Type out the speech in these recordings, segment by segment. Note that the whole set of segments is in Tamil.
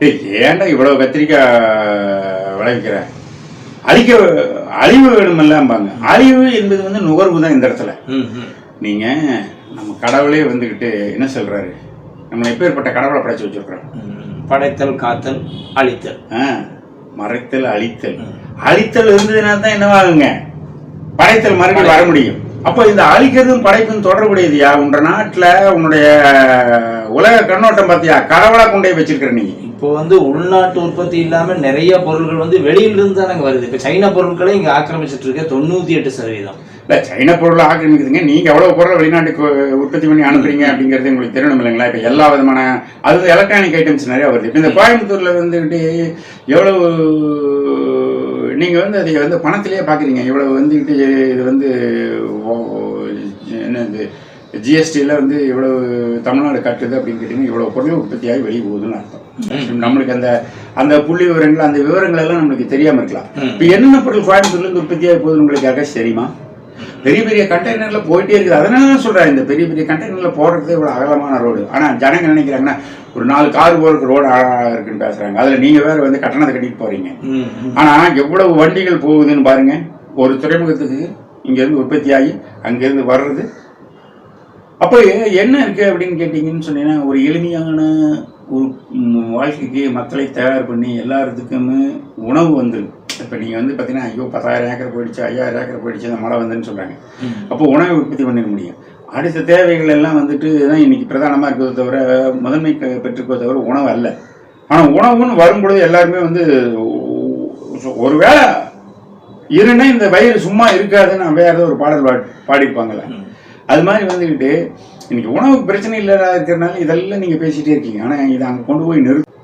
ஏன்டா இவ்வளவு கத்திரிக்காய் விளைவிக்கிற? அழிக்க அழிவு வேணுமல்லம்பாங்க. அழிவு என்பது வந்து நுகர்வு தான் இந்த இடத்துல. ம், ம். நீங்க நம்ம கடவுளே வந்துக்கிட்டு என்ன சொல்றாரு? நம்ம எப்பேற்பட்ட கடவுளை படைச்சு வச்சிருக்கிறோம். படைத்தல் காத்தல் அழித்தல். ஆ, மறைத்தல் அழித்தல். அழித்தல் இருந்ததுன்னா தான் என்னவாகுங்க? படைத்தல் மறுபடியும் வர முடியும். அப்போ இந்த அழிக்கிறதும் படைப்பும் தொடர்புடையதுயா உன்ற நாட்டுல உன்னுடைய உலக கண்ணோட்டம் பார்த்தியா கடவுளா கொண்டே வச்சிருக்கிற நீ. இப்போ வந்து உள்நாட்டு உற்பத்தி இல்லாம நிறைய பொருட்கள் வந்து வெளியிலிருந்து தானங்க வருது. இப்போ சைனா பொருட்களை இங்க ஆக்கிரமிச்சிட்டு இருக்க தொண்ணூத்தி எட்டு சதவீதம். இல்ல சைனா பொருளை ஆக்கிரமிக்குதுங்க. நீங்க எவ்வளவு பொருளை வெளிநாட்டுக்கு உற்பத்தி பண்ணி அனுப்புறீங்க அப்படிங்கிறது உங்களுக்கு தெரியணும் இல்லைங்களா? இப்ப எல்லா விதமான அது எலக்ட்ரானிக் ஐட்டம்ஸ் நிறைய வருது. இப்ப இந்த கோயம்புத்தூர்ல வந்துகிட்டு எவ்வளவு நீங்க வந்து அதை வந்து பணத்திலேயே பாக்குறீங்க. இவ்வளவு வந்துகிட்டு இது வந்து என்னது ஜிஎஸ்டியில் வந்து இவ்வளவு தமிழ்நாடு கட்டுது அப்படின்னு கேட்டீங்கன்னா இவ்வளவு பொருள் உற்பத்தியாகி வெளியே போகுதுன்னு அர்த்தம். நம்மளுக்கு அந்த அந்த புள்ளி விவரங்கள் அந்த விவரங்கள் எல்லாம் நம்மளுக்கு தெரியாம இருக்கலாம். இப்போ என்னென்ன பொருள் கோயம்புத்தூர்ல இருந்து உற்பத்தியாகி போகுதுன்னு உங்களுக்கு யாருக்காச்சும் தெரியுமா? பெரிய பெரிய கண்டெய்னர்ல போயிட்டே இருக்குது. அதனால தான் சொல்றேன் இந்த பெரிய பெரிய கண்டெய்னர்ல போறதுக்கு இவ்வளவு அகலமான ரோடு ஆனா ஜனங்க நினைக்கிறாங்கன்னா ஒரு நாலு கார் போறதுக்கு ரோடு இருக்குன்னு பேசுறாங்க. அதுல நீங்க வேற வந்து கட்டணத்தை கட்டிட்டு போறீங்க. ம், ம். ஆனா எவ்வளவு வண்டிகள் போகுதுன்னு பாருங்க. ஒரு துறைமுகத்துக்கு இங்க இருந்து உற்பத்தி ஆகி அங்க இருந்து வர்றது. அப்போ என்ன இருக்கு அப்படின்னு கேட்டீங்கன்னு சொன்னீங்கன்னா ஒரு எளிமையான ஒரு வாழ்க்கைக்கு மக்களை தயார் பண்ணி எல்லாத்துக்குமே உணவு வந்துடும் இப்போ நீங்கள் வந்து பார்த்தீங்கன்னா ஐயோ பத்தாயிரம் ஏக்கர் போயிடுச்சு ஐயாயிரம் ஏக்கர் போயிடுச்சு அந்த மழை வந்துன்னு சொல்கிறாங்க. அப்போ உணவை உற்பத்தி பண்ணிட முடியும். அடுத்த தேவைகள் எல்லாம் வந்துட்டு தான் இன்னைக்கு பிரதானமாக இருக்கிறத தவிர முதன்மை பெற்றுக்கோ தவிர உணவு அல்ல. ஆனால் உணவுன்னு வரும்பொழுது எல்லாருமே வந்து ஒருவேளை இருன்னா இந்த வயிறு சும்மா இருக்காதுன்னு வேற ஏதோ ஒரு பாடல் பாடி பாடியிருப்பாங்கல்ல ம். அது மாதிரி வந்துக்கிட்டு இன்னைக்கு உணவுக்கு பிரச்சனை இல்லாத இருக்கிறனால இதெல்லாம் நீங்கள் பேசிகிட்டே இருக்கீங்க. ஆனால் இதை அங்கே கொண்டு போய் நிறுத்து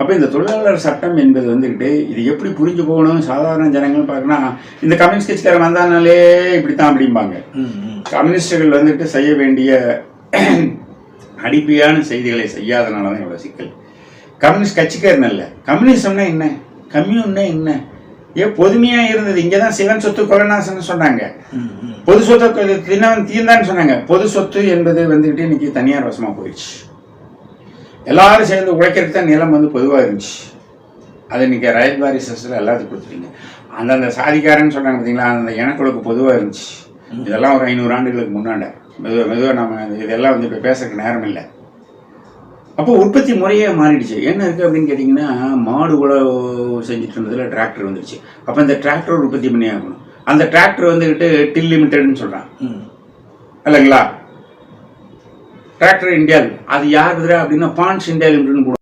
அப்போ இந்த தொழிலாளர் சட்டம் என்பது வந்துக்கிட்டு இது எப்படி புரிஞ்சு போகணும்? சாதாரண ஜனங்கள் பார்க்கணும் இந்த கம்யூனிஸ்ட் கட்சிக்காரன் வந்தானாலே இப்படி தான் அப்படிம்பாங்க. கம்யூனிஸ்டுகள் வந்துட்டு செய்ய வேண்டிய அடிப்பையான செய்திகளை செய்யாதனால தான் இவ்வளோ சிக்கல். கம்யூனிஸ்ட் கட்சிக்காரன் இல்லை கம்யூனிசம்னா என்ன? கம்யூன்னா என்ன? ஏன் பொதுமையாக இருந்தது. இங்கே தான் சிவன் சொத்து கொலநாசன்னு சொன்னாங்க. பொது சொத்தை தினவன் தீர்ந்தான்னு சொன்னாங்க. பொது சொத்து என்பது வந்துக்கிட்டு இன்னைக்கு தனியார் வசமாக போயிடுச்சு. எல்லாரும் சேர்ந்து உழைக்கிறதுக்கு தான் நிலம் வந்து பொதுவாக இருந்துச்சு. அது இன்னைக்கு ரயில் வாரிசஸில் எல்லாத்துக்கும் கொடுத்துட்டீங்க. அந்தந்த சாதிக்காரன்னு சொன்னாங்க பார்த்தீங்களா அந்த இனக்குழுக்கு பொதுவாக இருந்துச்சு. இதெல்லாம் ஒரு ஐநூறு ஆண்டுகளுக்கு முன்னாண்ட. மெதுவாக மெதுவாக நம்ம இதெல்லாம் வந்து இப்போ பேசுறதுக்கு நேரம் இல்லை. அப்போ உற்பத்தி முறையே மாறிடுச்சு. என்ன இருக்குது அப்படின்னு கேட்டிங்கன்னா மாடு உழவு செஞ்சுட்டு இருந்ததில் டிராக்டர் வந்துடுச்சு அப்போ இந்த டிராக்டர் உற்பத்தி பண்ணி ஆகணும். அந்த டிராக்டர் வந்துக்கிட்டு டில் லிமிட்டட்னு சொல்கிறான். இல்லைங்களா? டிராக்டர் இந்தியா அது யாருதுரா அப்படின்னா பான்ஸ் இந்தியா லிமிடெட்னு